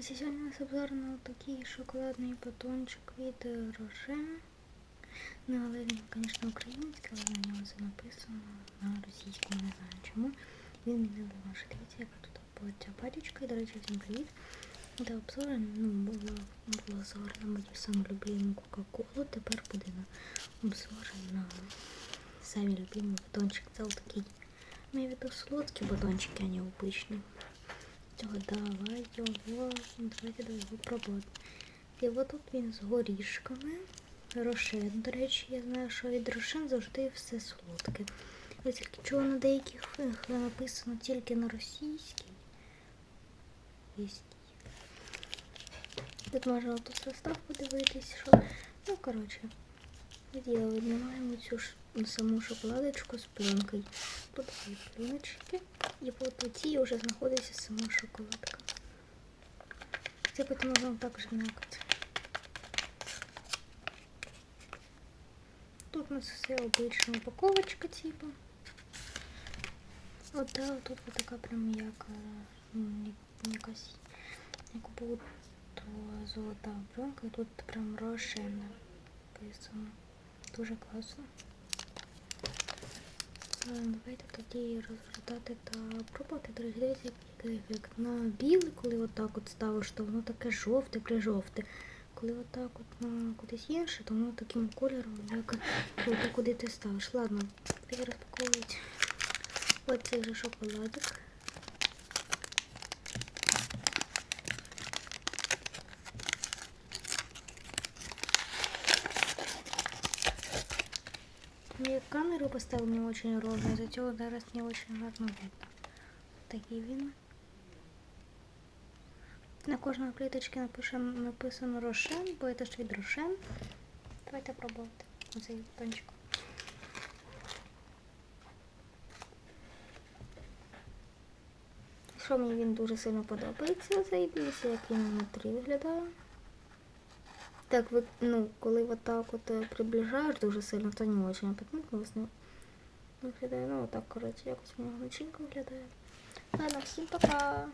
Сьогодні у нас обзор на такий шоколадний батончик від Роше. Ну, але він, звісно, український, але на нього це написано на російському, не знаю чому. Він мені ваш дивіться, яка тут була ця пачечка. І, до речі, всім привіт. До обзору, ну, була обзор на мою саму любиму Кока-Колу. Тепер буде на обзор на самі любимий батончик. Це такий, маю в виду солодкі батончики, а не обичні. Цього давай його, давайте до його пробувати. І от тут він з горішками. Рошен, до речі, я знаю, що від Рошен завжди все солодке. Я тільки чула на деяких написано тільки на. Російській. Тут можна тут состав подивитись, що. Ну, коротше, діло віднімаємо цю саму шоколадочку з пленкою. Тут дві пленочки. І у цій вже знаходиться сама шоколадка. Це потім можна також м'якати. Тут у нас все обична упаковочка, типу. От да, тут вот така прям м'яка, ну, якась, як будто золота пленка, і тут прям рошена написано. Дуже класно. Давайте тоді розгортати та пробувати. До речі, дивіться, який ефект. На біле, коли отак от ставиш, то воно таке жовте, прижовте. Коли отак от на кудись інше, то воно таким кольором, як куди ти ставиш. Ладно, давайте розпаковувати. Ось цей вже шоколадик. Я камеру поставил не очень ровно, за цього зараз не очень гарно видно. Такий він. На кожній плиточці напишемо, написано Рошен, бо це ж від Рошен. Давайте пробувати оцей батончик. Що мені він дуже сильно подобається, цей дивіться, як він внутрі виглядає. Так, ну, коли вот так от е, приближаєш дуже сильно, то не очень апетитно власне виглядає. Ну, отак, коротше, якось у нього начинка виглядає. Ладно, всім пока!